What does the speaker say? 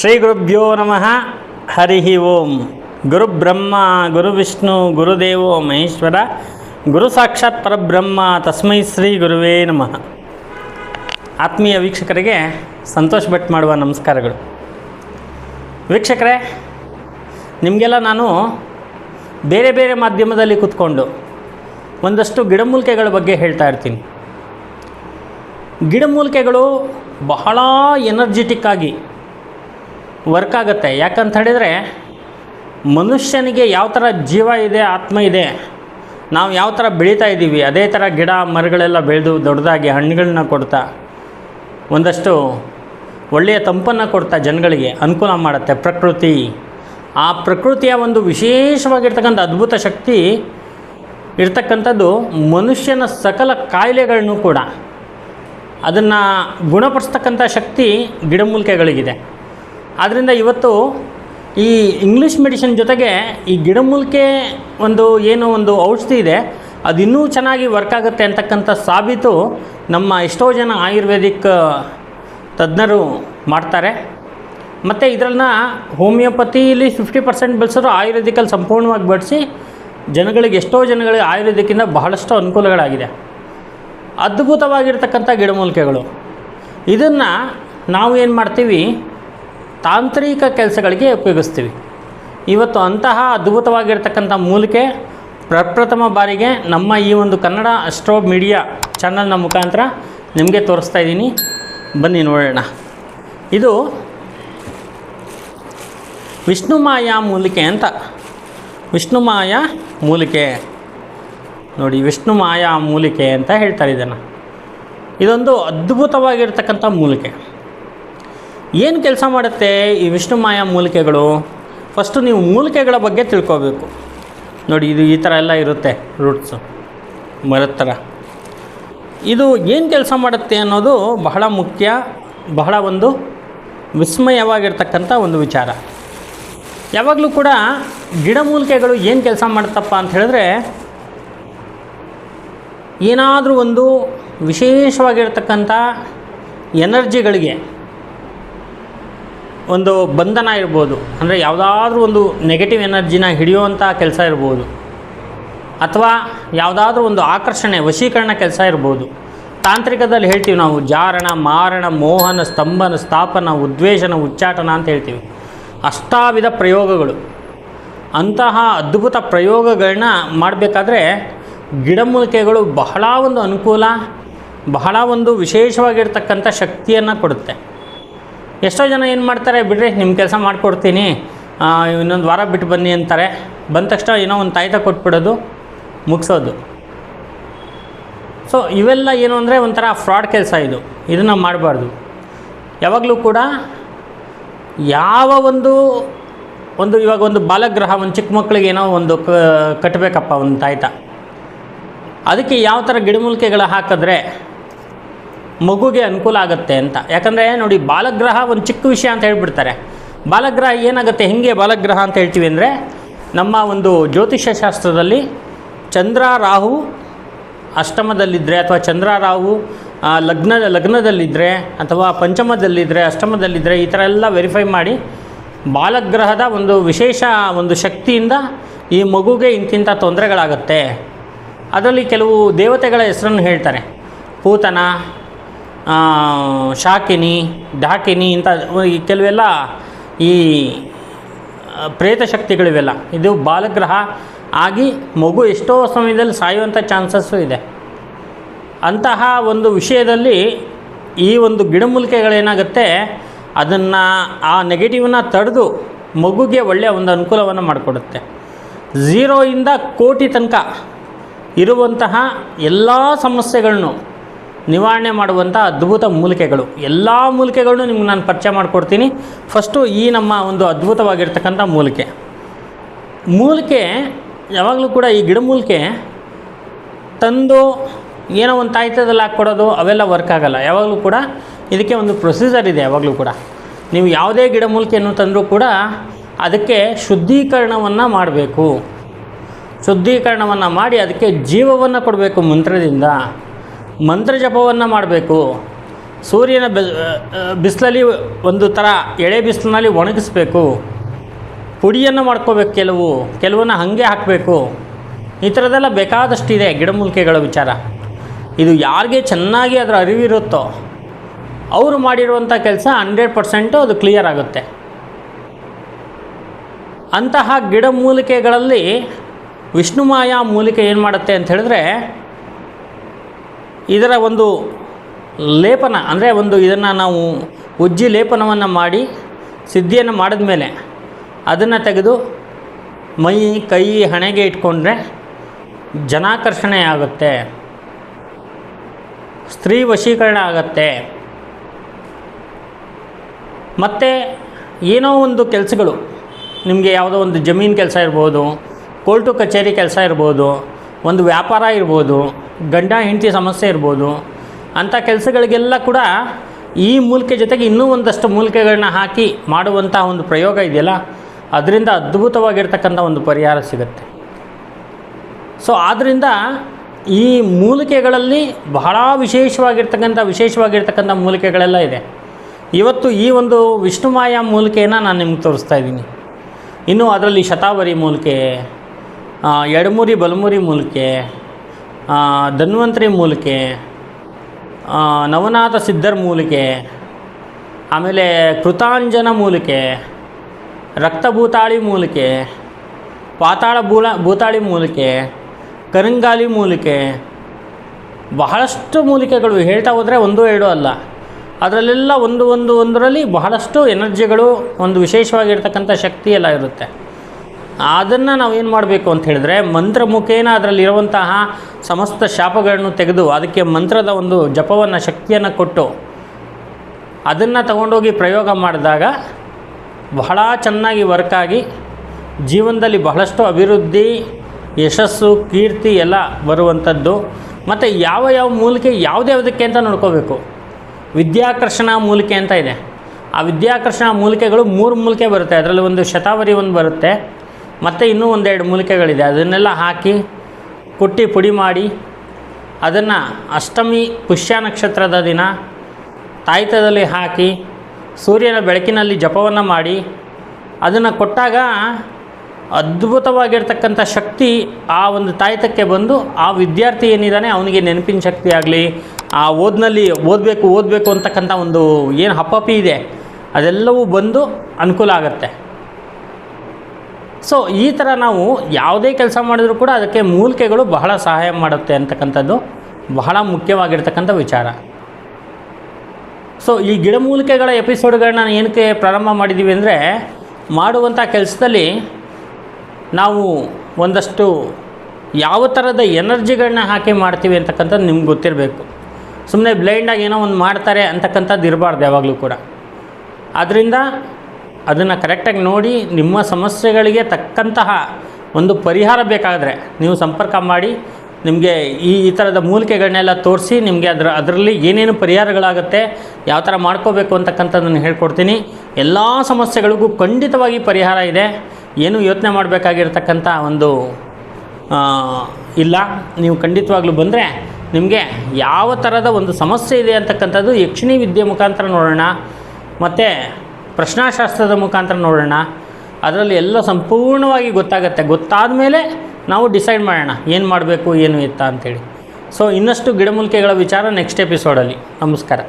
ಶ್ರೀ ಗುರುಭ್ಯೋ ನಮಃ. ಹರಿ ಓಂ. ಗುರು ಬ್ರಹ್ಮ, ಗುರು ವಿಷ್ಣು ಗುರುದೇವೋ ಮಹೇಶ್ವರ. ಗುರು ಸಾಕ್ಷಾತ್ ಪರಬ್ರಹ್ಮ, ತಸ್ಮೈ ಶ್ರೀ ಗುರುವೇ ನಮಃ. ಆತ್ಮೀಯ ವೀಕ್ಷಕರಿಗೆ ಸಂತೋಷ್ ಭಟ್ ಮಾಡುವ ನಮಸ್ಕಾರಗಳು. ವೀಕ್ಷಕರೇ, ನಿಮಗೆಲ್ಲ ನಾನು ಬೇರೆ ಬೇರೆ ಮಾಧ್ಯಮದಲ್ಲಿ ಕೂತ್ಕೊಂಡು ಒಂದಷ್ಟು ಗಿಡಮೂಲಿಕೆಗಳ ಬಗ್ಗೆ ಹೇಳ್ತಾ ಇರ್ತೀನಿ. ಗಿಡಮೂಲಿಕೆಗಳು ಬಹಳ ಎನರ್ಜೆಟಿಕ್ ಆಗಿ ವರ್ಕ್ ಆಗುತ್ತೆ. ಯಾಕಂತ ಹೇಳಿದರೆ, ಮನುಷ್ಯನಿಗೆ ಯಾವ ಥರ ಜೀವ ಇದೆ, ಆತ್ಮ ಇದೆ, ನಾವು ಯಾವ ಥರ ಬೆಳೀತಾ ಇದ್ದೀವಿ, ಅದೇ ಥರ ಗಿಡ, ಮರಗಳೆಲ್ಲ ಬೆಳೆದು ದೊಡ್ಡದಾಗಿ ಹಣ್ಣುಗಳನ್ನ ಕೊಡ್ತಾ, ಒಂದಷ್ಟು ಒಳ್ಳೆಯ ತಂಪನ್ನು ಕೊಡ್ತಾ ಜನಗಳಿಗೆ ಅನುಕೂಲ ಮಾಡುತ್ತೆ. ಪ್ರಕೃತಿ, ಆ ಪ್ರಕೃತಿಯ ಒಂದು ವಿಶೇಷವಾಗಿರ್ತಕ್ಕಂಥ ಅದ್ಭುತ ಶಕ್ತಿ ಇರ್ತಕ್ಕಂಥದ್ದು ಮನುಷ್ಯನ ಸಕಲ ಕಾಯಿಲೆಗಳನ್ನು ಕೂಡ, ಅದನ್ನು ಗುಣಪಡಿಸ್ತಕ್ಕಂಥ ಶಕ್ತಿ ಗಿಡಮೂಲಿಕೆಗಳಿಗಿದೆ. ಆದ್ದರಿಂದ ಇವತ್ತು ಈ ಇಂಗ್ಲೀಷ್ ಮೆಡಿಸಿನ್ ಜೊತೆಗೆ ಈ ಗಿಡಮೂಲಿಕೆ ಒಂದು ಏನು ಒಂದು ಔಷಧಿ ಇದೆ, ಅದು ಇನ್ನೂ ಚೆನ್ನಾಗಿ ವರ್ಕ್ ಆಗುತ್ತೆ ಅಂತಕ್ಕಂಥ ಸಾಬೀತು ನಮ್ಮ ಎಷ್ಟೋ ಜನ ಆಯುರ್ವೇದಿಕ್ ತಜ್ಞರು ಮಾಡ್ತಾರೆ. ಮತ್ತು ಇದರನ್ನ ಹೋಮಿಯೋಪತಿಲಿ ಫಿಫ್ಟಿ ಪರ್ಸೆಂಟ್ ಬೆಳೆಸಿದ್ರು ಆಯುರ್ವೇದಿಕಲ್ಲಿ ಸಂಪೂರ್ಣವಾಗಿ ಬಳಸಿ ಜನಗಳಿಗೆ ಎಷ್ಟೋ ಜನಗಳಿಗೆ ಆಯುರ್ವೇದಿಕ್ಕಿಂದ ಬಹಳಷ್ಟು ಅನುಕೂಲಗಳಾಗಿದೆ. ಅದ್ಭುತವಾಗಿರ್ತಕ್ಕಂಥ ಗಿಡಮೂಲಿಕೆಗಳು ಇದನ್ನು ನಾವು ಏನು ಮಾಡ್ತೀವಿ ತಾಂತ್ರಿಕ ಕೆಲಸಗಳಿಗೆ ಉಪಯೋಗಿಸ್ತೀವಿ. ಇವತ್ತು ಅಂತಹ ಅದ್ಭುತವಾಗಿರ್ತಕ್ಕಂಥ ಮೂಲಿಕೆ ಪ್ರಪ್ರಥಮ ಬಾರಿಗೆ ನಮ್ಮ ಈ ಒಂದು ಕನ್ನಡ ಅಸ್ಟ್ರೋ ಮೀಡಿಯಾ ಚಾನಲ್ನ ಮುಖಾಂತರ ನಿಮಗೆ ತೋರಿಸ್ತಾ ಇದ್ದೀನಿ. ಬನ್ನಿ ನೋಡೋಣ. ಇದು ವಿಷ್ಣುಮಾಯ ಮೂಲಿಕೆ ಅಂತ. ವಿಷ್ಣುಮಾಯ ಮೂಲಿಕೆ. ನೋಡಿ, ವಿಷ್ಣುಮಾಯ ಮೂಲಿಕೆ ಅಂತ ಹೇಳ್ತಾರೆ ಇದನ್ನು. ಇದೊಂದು ಅದ್ಭುತವಾಗಿರ್ತಕ್ಕಂಥ ಮೂಲಿಕೆ. ಏನು ಕೆಲಸ ಮಾಡುತ್ತೆ ಈ ವಿಷ್ಣುಮಾಯ ಮೂಲಿಕೆಗಳು? ಫಸ್ಟು ನೀವು ಮೂಲಿಕೆಗಳ ಬಗ್ಗೆ ತಿಳ್ಕೋಬೇಕು. ನೋಡಿ, ಇದು ಈ ಥರ ಎಲ್ಲ ಇರುತ್ತೆ ರೂಟ್ಸು ಮರದ ಥರ ಇದು ಏನು ಕೆಲಸ ಮಾಡುತ್ತೆ ಅನ್ನೋದು ಬಹಳ ಮುಖ್ಯ, ಬಹಳ ಒಂದು ವಿಸ್ಮಯವಾಗಿರ್ತಕ್ಕಂಥ ಒಂದು ವಿಚಾರ. ಯಾವಾಗಲೂ ಕೂಡ ಗಿಡಮೂಲಿಕೆಗಳು ಏನು ಕೆಲಸ ಮಾಡುತ್ತಪ್ಪ ಅಂತ ಹೇಳಿದ್ರೆ, ಏನಾದರೂ ಒಂದು ವಿಶೇಷವಾಗಿರ್ತಕ್ಕಂಥ ಎನರ್ಜಿಗಳಿಗೆ ಒಂದು ಬಂಧನ ಇರ್ಬೋದು. ಅಂದರೆ ಯಾವುದಾದ್ರೂ ಒಂದು ನೆಗೆಟಿವ್ ಎನರ್ಜಿನ ಹಿಡಿಯುವಂಥ ಕೆಲಸ ಇರ್ಬೋದು. ಅಥವಾ ಯಾವುದಾದ್ರೂ ಒಂದು ಆಕರ್ಷಣೆ, ವಶೀಕರಣ ಕೆಲಸ ಇರ್ಬೋದು. ತಾಂತ್ರಿಕದಲ್ಲಿ ಹೇಳ್ತೀವಿ ನಾವು, ಜಾರಣ, ಮಾರಣ, ಮೋಹನ, ಸ್ತಂಭನ, ಸ್ಥಾಪನ, ಉದ್ವೇಷನ, ಉಚ್ಚಾಟನ ಅಂತ ಹೇಳ್ತೀವಿ. ಅಷ್ಟಾವಿಧ ಪ್ರಯೋಗಗಳು. ಅಂತಹ ಅದ್ಭುತ ಪ್ರಯೋಗಗಳನ್ನ ಮಾಡಬೇಕಾದ್ರೆ ಗಿಡಮೂಲಿಕೆಗಳು ಬಹಳ ಒಂದು ಅನುಕೂಲ, ಬಹಳ ಒಂದು ವಿಶೇಷವಾಗಿರ್ತಕ್ಕಂಥ ಶಕ್ತಿಯನ್ನು ಕೊಡುತ್ತೆ. ಎಷ್ಟೋ ಜನ ಏನು ಮಾಡ್ತಾರೆ, ಬಿಡ್ರಿ ನಿಮ್ಮ ಕೆಲಸ ಮಾಡಿಕೊಡ್ತೀನಿ. ಇನ್ನೊಂದು ವಾರ ಬಿಟ್ಟು ಬನ್ನಿ ಅಂತಾರೆ. ಬಂದ ತಕ್ಷಣ ಏನೋ ಒಂದು ತಾಯ್ತ ಕೊಟ್ಬಿಡೋದು, ಮುಗಿಸೋದು. ಸೊ ಇವೆಲ್ಲ ಏನು ಅಂದರೆ ಒಂಥರ ಫ್ರಾಡ್ ಕೆಲಸ ಇದು. ಇದನ್ನು ಮಾಡಬಾರ್ದು. ಯಾವಾಗಲೂ ಕೂಡ ಯಾವ ಒಂದು ಒಂದು ಇವಾಗ ಒಂದು ಬಾಲಗ್ರಹ, ಒಂದು ಚಿಕ್ಕ ಮಕ್ಕಳಿಗೆ ಏನೋ ಒಂದು ಕಟ್ಟಬೇಕಪ್ಪ ಒಂದು ತಾಯ್ತ. ಅದಕ್ಕೆ ಯಾವ ಥರ ಗಿಡಮೂಲಿಕೆಗಳು ಹಾಕಿದ್ರೆ ಮಗುಗೆ ಅನುಕೂಲ ಆಗುತ್ತೆ ಅಂತ. ಯಾಕಂದರೆ ನೋಡಿ ಬಾಲಗ್ರಹ ಒಂದು ಚಿಕ್ಕ ವಿಷಯ ಅಂತ ಹೇಳ್ಬಿಡ್ತಾರೆ. ಬಾಲಗ್ರಹ ಏನಾಗುತ್ತೆ? ಹೇಗೆ ಬಾಲಗ್ರಹ ಅಂತ ಹೇಳ್ತೀವಿ ಅಂದರೆ ನಮ್ಮ ಒಂದು ಜ್ಯೋತಿಷ್ಯ ಶಾಸ್ತ್ರದಲ್ಲಿ ಚಂದ್ರ, ರಾಹು ಅಷ್ಟಮದಲ್ಲಿದ್ದರೆ ಅಥವಾ ಚಂದ್ರ, ರಾಹು ಲಗ್ನ ಲಗ್ನದಲ್ಲಿದ್ದರೆ ಅಥವಾ ಪಂಚಮದಲ್ಲಿದ್ದರೆ ಅಷ್ಟಮದಲ್ಲಿದ್ದರೆ ಈ ಥರ ಎಲ್ಲ ವೆರಿಫೈ ಮಾಡಿ ಬಾಲಗ್ರಹದ ಒಂದು ವಿಶೇಷ ಒಂದು ಶಕ್ತಿಯಿಂದ ಈ ಮಗುಗೆ ಇಂತಿಂಥ ತೊಂದರೆಗಳಾಗತ್ತೆ. ಅದರಲ್ಲಿ ಕೆಲವು ದೇವತೆಗಳ ಹೆಸರನ್ನು ಹೇಳ್ತಾರೆ. ಪೂತನ ಶಾಕಿನಿ ಢಾಕಿನಿ ಇಂಥ ಕೆಲವೆಲ್ಲ ಈ ಪ್ರೇತಶಕ್ತಿಗಳಿವೆಲ್ಲ ಪ್ರೇತ ಶಕ್ತಿಗಳಿವೆಲ್ಲ. ಇದು ಬಾಲಗ್ರಹ ಆಗಿ ಮಗು ಎಷ್ಟೋ ಸಮಯದಲ್ಲಿ ಸಾಯುವಂಥ ಚಾನ್ಸಸ್ಸು ಇದೆ. ಅಂತಹ ಒಂದು ವಿಷಯದಲ್ಲಿ ಈ ಒಂದು ಗಿಡಮೂಲಿಕೆಗಳೇನಾಗುತ್ತೆ, ಅದನ್ನು ಆ ನೆಗೆಟಿವ್ನ ತಡೆದು ಮಗುಗೆ ಒಳ್ಳೆಯ ಒಂದು ಅನುಕೂಲವನ್ನು ಮಾಡಿಕೊಡುತ್ತೆ. ಝೀರೋಯಿಂದ ಕೋಟಿ ತನಕ ಇರುವಂತಹ ಎಲ್ಲ ಸಮಸ್ಯೆಗಳನ್ನು ನಿವಾರಣೆ ಮಾಡುವಂಥ ಅದ್ಭುತ ಮೂಲಿಕೆಗಳು. ಎಲ್ಲ ಮೂಲಿಕೆಗಳನ್ನು ನಿಮ್ಗೆ ನಾನು ಪರಿಚಯ ಮಾಡಿಕೊಡ್ತೀನಿ. ಫಸ್ಟು ಈ ನಮ್ಮ ಒಂದು ಅದ್ಭುತವಾಗಿರ್ತಕ್ಕಂಥ ಮೂಲಿಕೆ. ಮೂಲಿಕೆ ಯಾವಾಗಲೂ ಕೂಡ ಈ ಗಿಡಮೂಲಿಕೆ ತಂದು ಏನೋ ಒಂದು ತಾಯ್ತದಲ್ಲಿ ಹಾಕ್ಕೊಡೋದು ಅವೆಲ್ಲ ವರ್ಕ್ ಆಗಲ್ಲ. ಯಾವಾಗಲೂ ಕೂಡ ಇದಕ್ಕೆ ಒಂದು ಪ್ರೊಸೀಜರ್ ಇದೆ ಯಾವಾಗಲೂ ಕೂಡ. ನೀವು ಯಾವುದೇ ಗಿಡಮೂಲಿಕೆಯನ್ನು ತಂದರೂ ಕೂಡ ಅದಕ್ಕೆ ಶುದ್ಧೀಕರಣವನ್ನು ಮಾಡಬೇಕು. ಶುದ್ಧೀಕರಣವನ್ನು ಮಾಡಿ ಅದಕ್ಕೆ ಜೀವವನ್ನು ಕೊಡಬೇಕು ಮಂತ್ರದಿಂದ. ಮಂತ್ರ ಜಪವನ್ನು ಮಾಡಬೇಕು. ಸೂರ್ಯನ ಬಿಸಿಲಲ್ಲಿ ಒಂದು ಥರ ಎಳೆ ಬಿಸಿಲಿನಲ್ಲಿ ಒಣಗಿಸ್ಬೇಕು. ಪುಡಿಯನ್ನು ಮಾಡ್ಕೋಬೇಕು ಕೆಲವು, ಕೆಲವನ್ನ ಹಾಗೆ ಹಾಕಬೇಕು. ಈ ಥರದ್ದೆಲ್ಲ ಬೇಕಾದಷ್ಟಿದೆ ಗಿಡಮೂಲಿಕೆಗಳ ವಿಚಾರ. ಇದು ಯಾರಿಗೆ ಚೆನ್ನಾಗಿ ಅದರ ಅರಿವಿರುತ್ತೋ, ಅವರು ಮಾಡಿರುವಂಥ ಕೆಲಸ ಹಂಡ್ರೆಡ್ ಪರ್ಸೆಂಟು ಅದು ಕ್ಲಿಯರ್ ಆಗುತ್ತೆ. ಅಂತಹ ಗಿಡಮೂಲಿಕೆಗಳಲ್ಲಿ ವಿಷ್ಣುಮಾಯ ಮೂಲಿಕೆ ಏನು ಮಾಡುತ್ತೆ ಅಂತ ಹೇಳಿದ್ರೆ ಇದರ ಒಂದು ಲೇಪನ, ಅಂದರೆ ಒಂದು ಇದನ್ನು ನಾವು ಉಜ್ಜಿ ಲೇಪನವನ್ನು ಮಾಡಿ ಸಿದ್ಧಿಯನ್ನು ಮಾಡಿದ ಮೇಲೆ ಅದನ್ನು ತೆಗೆದು ಮೈ, ಕೈ, ಹಣೆಗೆ ಇಟ್ಕೊಂಡ್ರೆ ಜನಾಕರ್ಷಣೆ ಆಗುತ್ತೆ, ಸ್ತ್ರೀ ವಶೀಕರಣ ಆಗತ್ತೆ. ಮತ್ತು ಏನೋ ಒಂದು ಕೆಲಸಗಳು, ನಿಮಗೆ ಯಾವುದೋ ಒಂದು ಜಮೀನು ಕೆಲಸ ಇರ್ಬೋದು, ಕೋರ್ಟು ಕಚೇರಿ ಕೆಲಸ ಇರ್ಬೋದು, ಒಂದು ವ್ಯಾಪಾರ ಇರ್ಬೋದು ಗಂಡ ಹೆಂಡತಿ ಸಮಸ್ಯೆ ಇರ್ಬೋದು, ಅಂಥ ಕೆಲಸಗಳಿಗೆಲ್ಲ ಕೂಡ ಈ ಮೂಲಿಕೆ ಜೊತೆಗೆ ಇನ್ನೂ ಒಂದಷ್ಟು ಮೂಲಿಕೆಗಳನ್ನ ಹಾಕಿ ಮಾಡುವಂಥ ಒಂದು ಪ್ರಯೋಗ ಇದೆಯಲ್ಲ, ಅದರಿಂದ ಅದ್ಭುತವಾಗಿರ್ತಕ್ಕಂಥ ಒಂದು ಪರಿಹಾರ ಸಿಗುತ್ತೆ. ಸೊ ಆದ್ದರಿಂದ ಈ ಮೂಲಿಕೆಗಳಲ್ಲಿ ಬಹಳ ವಿಶೇಷವಾಗಿರ್ತಕ್ಕಂಥ ವಿಶೇಷವಾಗಿರ್ತಕ್ಕಂಥ ಮೂಲಿಕೆಗಳೆಲ್ಲ ಇದೆ. ಇವತ್ತು ಈ ಒಂದು ವಿಷ್ಣುಮಾಯ ಮೂಲಿಕೆಯನ್ನು ನಾನು ನಿಮ್ಗೆ ತೋರಿಸ್ತಾ ಇದ್ದೀನಿ. ಇನ್ನು ಅದರಲ್ಲಿ ಶತಾವರಿ ಮೂಲಿಕೆ ಎಡಮೂರಿ ಬಲಮುರಿ ಮೂಲಿಕೆ ಧನ್ವಂತರಿ ಮೂಲಿಕೆ ನವನಾಥ ಸಿದ್ಧರ ಮೂಲಿಕೆ ಆಮೇಲೆ ಕೃತಾಂಜನ ಮೂಲಿಕೆ ರಕ್ತಭೂತಾಳಿ ಮೂಲಿಕೆ ಪಾತಾಳ ಬೂಳ ಭೂತಾಳಿ ಮೂಲಿಕೆ ಕರಂಗಾಲಿ ಮೂಲಿಕೆ ಬಹಳಷ್ಟು ಮೂಲಿಕೆಗಳು ಹೇಳ್ತಾ ಹೋದರೆ ಒಂದು ಎರಡು ಅಲ್ಲ. ಅದರಲ್ಲೆಲ್ಲ ಒಂದು ಒಂದು, ಒಂದರಲ್ಲಿ ಬಹಳಷ್ಟು ಎನರ್ಜಿಗಳು ಒಂದು ವಿಶೇಷವಾಗಿರ್ತಕ್ಕಂಥ ಶಕ್ತಿ ಎಲ್ಲ ಇರುತ್ತೆ. ಅದನ್ನು ನಾವು ಏನು ಮಾಡಬೇಕು ಅಂತ ಹೇಳಿದ್ರೆ ಮಂತ್ರ ಮುಖೇನ ಅದರಲ್ಲಿರುವಂತಹ ಸಮಸ್ತ ಶಾಪಗಳನ್ನು ತೆಗೆದು ಅದಕ್ಕೆ ಮಂತ್ರದ ಒಂದು ಜಪವನ್ನು ಶಕ್ತಿಯನ್ನು ಕೊಟ್ಟು ಅದನ್ನು ತಗೊಂಡೋಗಿ ಪ್ರಯೋಗ ಮಾಡಿದಾಗ ಬಹಳ ಚೆನ್ನಾಗಿ ವರ್ಕಾಗಿ ಜೀವನದಲ್ಲಿ ಬಹಳಷ್ಟು ಅಭಿವೃದ್ಧಿ, ಯಶಸ್ಸು, ಕೀರ್ತಿ ಎಲ್ಲ ಬರುವಂಥದ್ದು. ಮತ್ತು ಯಾವ ಯಾವ ಮೂಲಿಕೆ ಯಾವುದ್ಯಾವುದಕ್ಕೆ ಅಂತ ನೋಡ್ಕೋಬೇಕು. ವಿದ್ಯಾಕರ್ಷಣ ಮೂಲಿಕೆ ಅಂತ ಇದೆ. ಆ ವಿದ್ಯಾಕರ್ಷಣ ಮೂಲಿಕೆಗಳು ಮೂರು ಮೂಲಿಕೆ ಬರುತ್ತೆ. ಅದರಲ್ಲಿ ಒಂದು ಶತಾವರಿ ಒಂದು ಬರುತ್ತೆ. ಮತ್ತು ಇನ್ನೂ ಒಂದೆರಡು ಮೂಲಿಕೆಗಳಿದೆ. ಅದನ್ನೆಲ್ಲ ಹಾಕಿ, ಕುಟ್ಟಿ ಪುಡಿ ಮಾಡಿ, ಅದನ್ನು ಅಷ್ಟಮಿ ಪುಷ್ಯ ನಕ್ಷತ್ರದ ದಿನ ತಾಯ್ತದಲ್ಲಿ ಹಾಕಿ, ಸೂರ್ಯನ ಬೆಳಕಿನಲ್ಲಿ ಜಪವನ್ನು ಮಾಡಿ, ಅದನ್ನು ಕೊಟ್ಟಾಗ ಅದ್ಭುತವಾಗಿರ್ತಕ್ಕಂಥ ಶಕ್ತಿ ಆ ಒಂದು ತಾಯ್ತಕ್ಕೆ ಬಂದು, ಆ ವಿದ್ಯಾರ್ಥಿ ಏನಿದ್ದಾನೆ ಅವನಿಗೆ ನೆನಪಿನ ಶಕ್ತಿ ಆಗಲಿ, ಆ ಓದಿನಲ್ಲಿ ಓದಬೇಕು ಓದಬೇಕು ಅಂತಕ್ಕಂಥ ಒಂದು ಏನು ಹಪ್ಪಪಿ ಇದೆ, ಅದೆಲ್ಲವೂ ಬಂದು ಅನುಕೂಲ ಆಗುತ್ತೆ. ಸೊ ಈ ಥರ ನಾವು ಯಾವುದೇ ಕೆಲಸ ಮಾಡಿದರೂ ಕೂಡ ಅದಕ್ಕೆ ಮೂಲಿಕೆಗಳು ಬಹಳ ಸಹಾಯ ಮಾಡುತ್ತೆ ಅಂತಕ್ಕಂಥದ್ದು ಬಹಳ ಮುಖ್ಯವಾಗಿರ್ತಕ್ಕಂಥ ವಿಚಾರ. ಸೊ ಈ ಗಿಡಮೂಲಿಕೆಗಳ ಎಪಿಸೋಡ್ಗಳನ್ನ ಏನಕ್ಕೆ ಪ್ರಾರಂಭ ಮಾಡಿದ್ದೀವಿ ಅಂದರೆ ಮಾಡುವಂಥ ಕೆಲಸದಲ್ಲಿ ನಾವು ಒಂದಷ್ಟು ಯಾವ ಥರದ ಎನರ್ಜಿಗಳನ್ನ ಹಾಕಿ ಮಾಡ್ತೀವಿ ಅಂತಕ್ಕಂಥದ್ದು ನಿಮ್ಗೆ ಗೊತ್ತಿರಬೇಕು. ಸುಮ್ಮನೆ ಬ್ಲೈಂಡಾಗಿ ಏನೋ ಒಂದು ಮಾಡ್ತಾರೆ ಅಂತಕ್ಕಂಥದ್ದು ಇರಬಾರ್ದು ಯಾವಾಗಲೂ ಕೂಡ. ಆದ್ದರಿಂದ ಅದನ್ನು ಕರೆಕ್ಟಾಗಿ ನೋಡಿ ನಿಮ್ಮ ಸಮಸ್ಯೆಗಳಿಗೆ ತಕ್ಕಂತಹ ಒಂದು ಪರಿಹಾರ ಬೇಕಾದರೆ ನೀವು ಸಂಪರ್ಕ ಮಾಡಿ, ನಿಮಗೆ ಈ ಈ ಥರದ ಮೂಲಿಕೆಗಳನ್ನೆಲ್ಲ ತೋರಿಸಿ ನಿಮಗೆ ಅದರ, ಅದರಲ್ಲಿ ಏನೇನು ಪರಿಹಾರಗಳಾಗುತ್ತೆ, ಯಾವ ಥರ ಮಾಡ್ಕೋಬೇಕು ಅಂತಕ್ಕಂಥದ್ದನ್ನು ಹೇಳ್ಕೊಡ್ತೀನಿ. ಎಲ್ಲ ಸಮಸ್ಯೆಗಳಿಗೂ ಖಂಡಿತವಾಗಿ ಪರಿಹಾರ ಇದೆ. ಏನು ಯೋಚನೆ ಮಾಡಬೇಕಾಗಿರ್ತಕ್ಕಂಥ ಒಂದು ಇಲ್ಲ. ನೀವು ಖಂಡಿತವಾಗ್ಲೂ ಬಂದರೆ ನಿಮಗೆ ಯಾವ ಥರದ ಒಂದು ಸಮಸ್ಯೆ ಇದೆ ಅಂತಕ್ಕಂಥದ್ದು ಯಕ್ಷಿಣಿ ವಿದ್ಯೆ ಮುಖಾಂತರ ನೋಡೋಣ. ಮತ್ತು ಪ್ರಶ್ನಾಶಾಸ್ತ್ರದ ಮುಖಾಂತರ ನೋಡೋಣ. ಅದರಲ್ಲಿ ಎಲ್ಲ ಸಂಪೂರ್ಣವಾಗಿ ಗೊತ್ತಾಗುತ್ತೆ. ಗೊತ್ತಾದ ಮೇಲೆ ನಾವು ಡಿಸೈಡ್ ಮಾಡೋಣ. ಏನು ಮಾಡಬೇಕು, ಏನು ಎತ್ತ ಅಂತೇಳಿ. ಸೊ ಇನ್ನಷ್ಟು ಗಿಡಮೂಲಿಕೆಗಳ ವಿಚಾರ ನೆಕ್ಸ್ಟ್ ಎಪಿಸೋಡಲ್ಲಿ ನಮಸ್ಕಾರ.